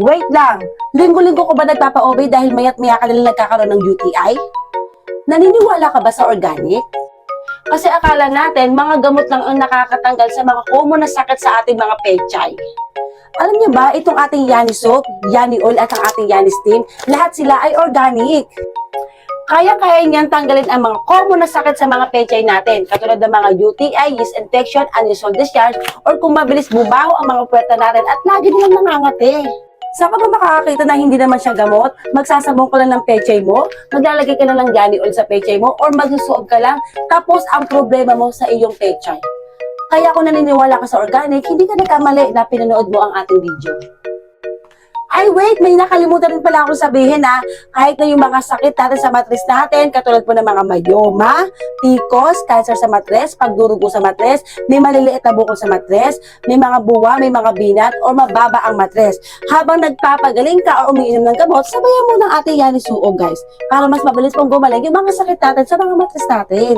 Wait lang, linggo-linggo ko ba nagpapa-obey dahil mayat maya ka na nagkakaroon ng UTI? Naniniwala ka ba sa organic? Kasi akala natin, mga gamot lang ang nakakatanggal sa mga common na sakit sa ating mga pechay. Alam niyo ba, itong ating Yani soap, Yani oil at ang ating Yani steam, lahat sila ay organic. Kaya-kaya niyan tanggalin ang mga common na sakit sa mga pechay natin, katulad ng mga UTI, yeast infection, unusual discharge, or kung mabilis bumaho ang mga puwerta natin at lagi nilang nangangati. Sa ka ba makakakita na hindi naman siya gamot? Magsasabong ka lang ng pechay mo, maglalagay ka na ng yani oil sa pechay mo, or magsusuog ka lang, tapos ang problema mo sa iyong pechay. Kaya kung naniniwala ka sa organic, hindi ka nagkamali na pinanood mo ang ating video. Ay wait, may nakalimutan rin pala akong sabihin ha. Kahit na yung mga sakit natin sa matres natin, katulad po ng mga mayoma, tikos, cancer sa matres, pagdurugo sa matres, may maliliit na bukol sa matres, may mga buwa, may mga binat, o mababa ang matres. Habang nagpapagaling ka o umiinom ng gamot, sabayan mo ng ating yani suog guys. Para mas mabilis pong gumaling yung mga sakit natin sa mga matres natin.